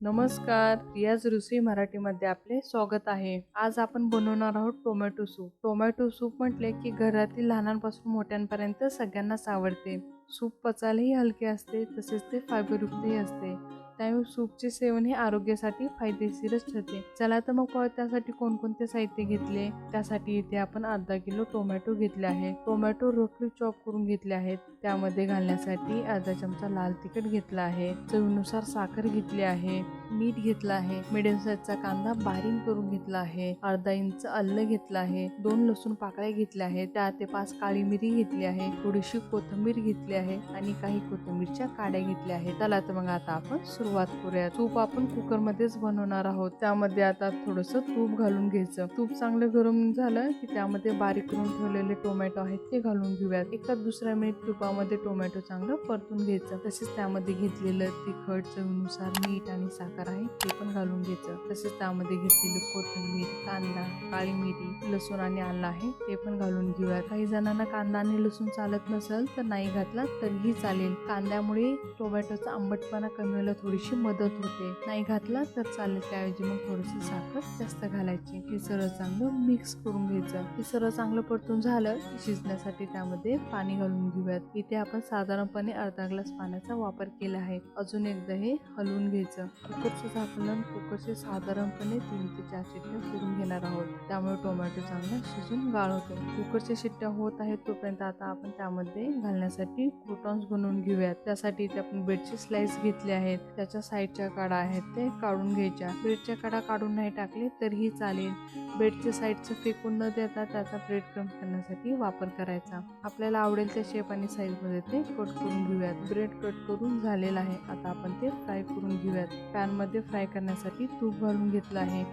नमस्कार रियाज रुसी मराठीमध्ये आपले स्वागत आहे. आज आपण बनवणार आहोत टोमॅटो सूप. टोमॅटो सूप म्हटले की घरातील लहानांपासून मोठ्यांपर्यंत सगळ्यांनाच आवडते. सूप पचायलाही हलके असते तसेच ते फायबरयुक्तही असते. त्यामुळे सूपचे सेवन हे आरोग्यासाठी फायदेशीरच ठरते. चला तर मग त्यासाठी कोणकोणते साहित्य घेतले. त्यासाठी इथे आपण अर्धा किलो टोमॅटो घेतले आहे. टोमॅटो रफली चॉप करून घेतले आहेत. त्यामध्ये घालण्यासाठी अर्धा चमचा लाल तिखट घेतला आहे. चवीनुसार साखर घेतली आहे. मीठ घेतलं आहे. मिडियम साईजचा कांदा बारीक करून घेतला आहे. अर्धा इंच अल्ल घेतलं आहे. दोन लसूण पाकळ्या घेतल्या आहेत. चार ते पाच काळी मिरी घेतली आहे. थोडीशी कोथिंबीर घेतली आहे आणि काही कोथिंबीरच्या काड्या घेतल्या आहेत. चला तर मग आता आपण सुरुवात करूया तूप आपण कुकर मध्येच बनवणार आहोत. त्यामध्ये आता थोडस तूप घालून घ्यायचं. तूप चांगलं गरम झालं की त्यामध्ये बारीक करून ठेवलेले टोमॅटो आहेत ते घालून घेऊयात. एका दुसऱ्या मिनिट तुपामध्ये टोमॅटो चांगलं परतून घ्यायचं. तसेच त्यामध्ये घेतलेलं तिखट चवीनुसार मीठ आणि साखर आहे ते पण घालून घ्यायचं. तसेच त्यामध्ये घेतलेली कोथिंबीर कांदा काळी मिरी लसूण आणि आलं आहे ते पण घालून घेऊया काही जणांना कांदा आणि लसूण चालत नसेल तर नाही घातला तरीही चालेल. कांद्यामुळे टोमॅटोचा आंबटपणा कमी व्हायला थोडीशी मदत होते. नाही घातला तर चालेल त्याऐवजी मग थोडीशी साखर जास्त घालायची. हे सर्व चांगलं मिक्स करून घ्यायचं. हे सर्व चांगलं परतून झालं की शिजण्यासाठी त्यामध्ये पाणी घालून घेऊयात. इथे आपण साधारणपणे अर्धा ग्लास पाण्याचा वापर केला आहे. अजून एकदा हे हलवून घ्यायचं. कुकरचं आपण कुकरचे साधारणपणे तीन ते चार शिट्ट्या फिरून घेणार आहोत. त्यामुळे टोमॅटो चांगला शिजून गाळ होतो. कुकरच्या शिट्ट्या होत आहेत तोपर्यंत आता आपण त्यामध्ये घालण्यासाठी क्रोटॉन्स बनवून घेऊयात. त्यासाठी इथे आपण ब्रेडचे स्लाइस घेतले आहेत. त्याच्या साईडच्या काडा आहेत ते काढून घ्यायच्या. ब्रेडच्या काडा काढून नाही टाकले तरीही चालेल. ब्रेडच्या साईडचं फेकून न देता त्याचा ब्रेड क्रम्स करण्यासाठी वापर करायचा. आपल्याला आवडेल त्या शेप आणि साईजमध्ये ते कट करून घेऊयात. ब्रेड कट करून झालेलं आहे. आता आपण ते फ्राय करून घेऊयात. पॅन तेलामध्ये फ्राय करण्यासाठी तूप घालून घेतलं आहे.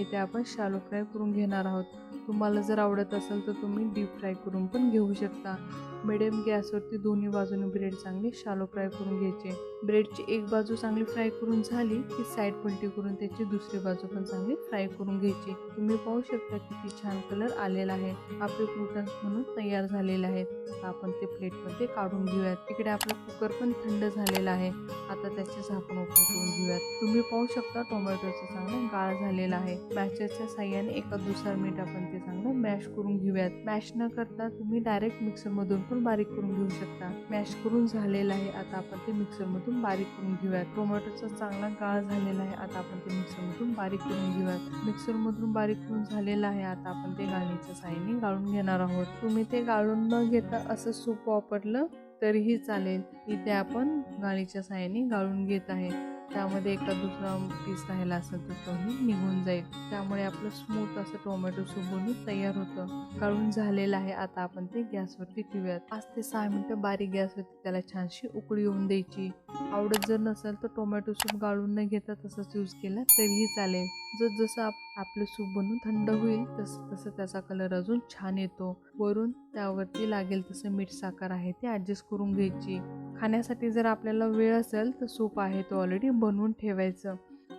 इथे आपण शालो फ्राय करून घेणार आहोत. तुम्हाला जर आवडत असेल तर तुम्ही डीप फ्राय करून पण घेऊ शकता. मिडियम गॅसवरती दोन्ही बाजूने ब्रेड चांगले शालो फ्राय करून घ्यायचे. ब्रेडची एक बाजू चांगली फ्राय करून झाली की साईड पलटी करून त्याची दुसरी बाजू पण चांगली फ्राय करून घ्यायची. तुम्ही पाहू शकता किती छान कलर आलेला आहे. आपले क्रुटन्स म्हणून तयार झालेले आहेत. आपण ते प्लेटमध्ये काढून घेऊयात. तिकडे आपला कुकर पण थंड झालेला आहे. आता त्याची झाकण ओपन घेऊयात. तुम्ही पाहू शकता टोमॅटोचा चांगला गाळ झालेला आहे. मॅशरच्या साह्याने एका दुसरा मिनिट आपण ते चांगलं मॅश करून घेऊयात. मॅश न करता तुम्ही डायरेक्ट मिक्सरमधून पण बारीक करून घेऊ शकता. मॅश करून झालेलं आहे. आता आपण ते मिक्सरमधून बारीक करून घेऊयात. टोमॅटोचा चांगला गाळ झालेला आहे. आता आपण ते मिक्सरमधून बारीक करून घेऊयात. मिक्सरमधून बारीक करून झालेलं आहे. आता आपण ते गाळणीच्या साह्याने गाळून घेणार आहोत. तुम्ही ते गाळून न घेता असं सूप वापरलं तरीही चालेल इथे आपण गाळीच्या साह्याने गाळून घेत आहे त्यामध्ये एका दुसरा पीस राहिला असेल तर तोही निघून जाईल. त्यामुळे आपलं स्मूथ असं टोमॅटो सूप बनून तयार होतं. काढून झालेलं आहे. आता आपण ते गॅसवरती ठेवूयात. पाच ते सहा मिनटं बारीक गॅसवरती त्याला छानशी उकळी येऊन द्यायची. आवडत जर नसेल तर टोमॅटो सूप गाळून न घेता तसंच यूज केला तरीही चालेल. जर जसं आप आपलं सूप बनून थंड होईल तसं तसं त्याचा कलर अजून छान येतो. वरून त्यावरती लागेल तसं मीठ साखर आहे ते ॲडजस्ट करून घ्यायची. खाण्यासाठी जर आपल्याला वेळ असेल तर सूप आहे तो ऑलरेडी बनवून ठेवायचं.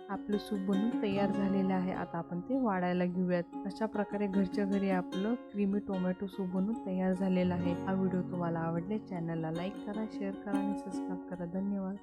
आपलं सूप बनवून तयार झालेलं आहे. आता आपण ते वाढायला घेऊयात. अशा प्रकारे घरच्या घरी आपलं क्रीमी टोमॅटो सूप बनवून तयार झालेलं आहे. हा व्हिडिओ तुम्हाला आवडले चॅनलला लाईक करा शेअर करा आणि सबस्क्राईब करा. धन्यवाद.